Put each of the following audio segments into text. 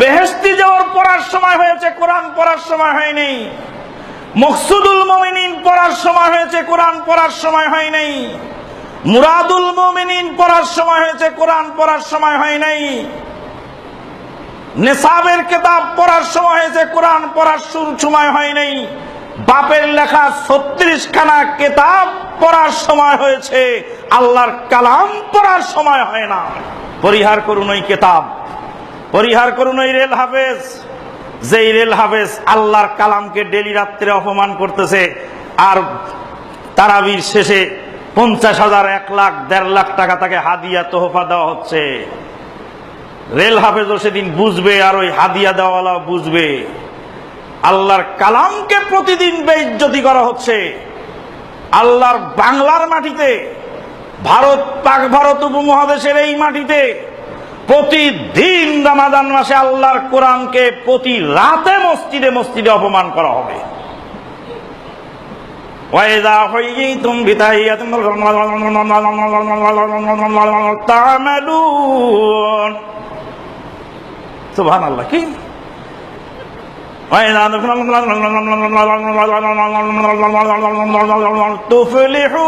বেহেস্তি যাওয়ার পড়ার সময় হয়েছে, কোরআন পড়ার সময় হয়নি। মকসুদুল মমিনিন পড়ার সময় হয়েছে, কোরআন পড়ার সময় হয় নাই মুরাদুল মমিনিন পড়ার সময় হয়েছে, কোরআন পড়ার সময় হয় নাই নেশাবের কেতাব পড়ার সময় হয়েছে, কোরআন পড়ার শুরু সময় হয় নাই বাপের লেখা ছত্রিশ খানা কেতাব পড়ার সময় হয়েছে, আল্লাহর কালাম পড়ার সময় হয় না। পরিহার করুন ওই কেতাব। পরিহার করুন ওই রেল হাফেজ। যেই রেল হাফেজ আল্লাহর কালামকে ডেলি রাত্রে অপমান করতেছে, আর তারাবির শেষে পঞ্চাশ হাজার, এক লাখ, দেড় লাখ টাকা তাকে হাদিয়া তোহফা দেওয়া হচ্ছে। রেল হাফেজও সেদিন বুঝবে, আর ওই হাদিয়া দেওয়ালা বুঝবে। আল্লাহর কালামকে প্রতিদিন বেইজ্জতি করা হচ্ছে। আল্লাহর বাংলার মাটিতে, ভারত, পাক ভারত উপমহাদেশের এই মাটিতে প্রতিদিন রামাদান মাসে আল্লাহর কোরআনকে প্রতি রাতে মসজিদে মসজিদে অপমান করা হবে। তুফলিহু।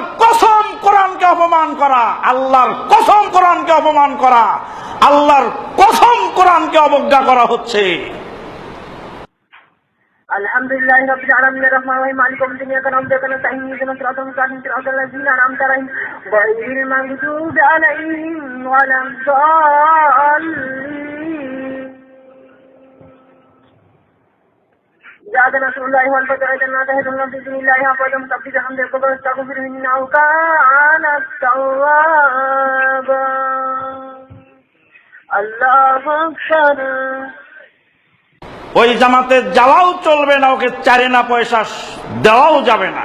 আল্লাহর কসম কোরআনকে অপমান করা, আল্লাহর কসম কোরআনকে অপমান করা, আল্লাহর কসম কোরআনকে অবজ্ঞা করা হচ্ছে। আলহামদুলিল্লাহ جاء نصر الله والفتح جنات هدنا بإذن الله أفضل متبدي حمد القبر استغفر إنه كان التوابا الله أكبر ওই জামাতে যাওয়াও চলবে না ওকে চারে না পয়সা দেওয়াও যাবে না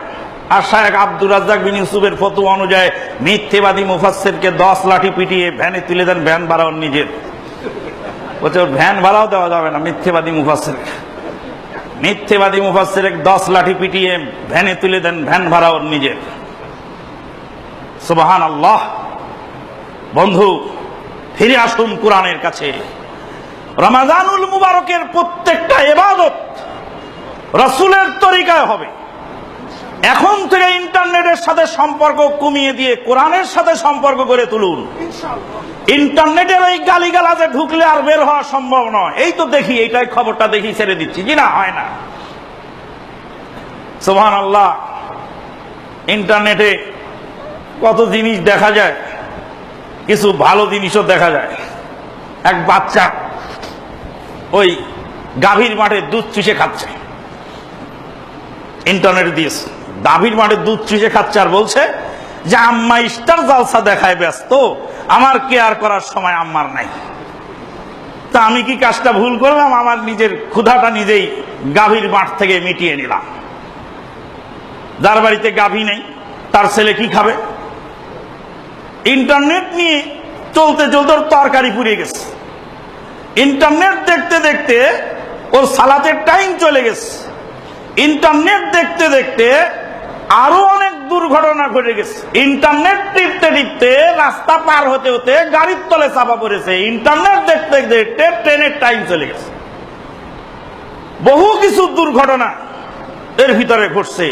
আর শায়েখ আব্দুর রাজ্জাক বিন ইউসুফের ফতোয়া অনুযায়ী মিথ্যেবাদী মুফাসসিরকে দশ লাঠি পিটিয়ে ভ্যানে তুলে দেন ভ্যান ভাড়াও নিজের বলছে ওর ভ্যান ভাড়াও দেওয়া যাবে না মিথ্যেবাদী মুফাসসির মিথ্যেবাদী মুফাসের দশ লাঠি পিটিয়ে ভ্যানে তুলে দেন, ভ্যান ভাড়া ওর নিজের। সুবাহান আল্লাহ বন্ধু, ফিরে আসুন কোরআনের কাছে। রমাজানুল মুবারকের প্রত্যেকটা এবাদত রসুলের তরিকায় হবে। এখন থেকে ইন্টারনেটের সাথে সম্পর্ক কমিয়ে দিয়ে কোরআনের সাথে সম্পর্ক করে তুলুন। ইন্টারনেটের ওই গালিগালাজে ঢুকলে আর বের হওয়া সম্ভব নয়। এই তো দেখি এইটাই খবরটা দেখি ছেড়ে দিচ্ছি। জি না হয় না। সোহান আল্লাহ ইন্টারনেটে কত জিনিস দেখা যায় কিছু ভালো জিনিসও দেখা যায়। এক বাচ্চা ওই গাভীর মাঠে দুধ চুষে খাচ্ছে। ইন্টারনেট দিয়েছে। গাভীর মাঠে দুধ চুষে খাচ্ছে আর বলছে যে, আম্মা স্টার জালসা দেখায় ব্যস্ত, আমার কেয়ার করার সময় আম্মার নাই। তা আমি কি কাজটা ভুল করলাম? আমার নিজের ক্ষুধাটা নিজেই গাভীর মাঠ থেকে মিটিয়ে নিলাম। যার বাড়িতে গাভী নেই, তার ছেলে কি খাবে? ইন্টারনেট নিয়ে চলতে চলতে ওর তরকারি পুড়িয়ে গেছে। ইন্টারনেট দেখতে দেখতে ওর সালাতের টাইম চলে গেছে। ইন্টারনেট দেখতে দেখতে আরও অনেক দুর্ঘটনা ঘটে গেছে। ইন্টারনেট টিপতে টিপতে রাস্তা পার হতে হতে গাড়ির তলে চাপা পড়েছে। ইন্টারনেট দেখতে দেখতে ট্রেনের টাইম চলে গেছে। বহু কিছু দুর্ঘটনা এর ভিতরে ঘটছে।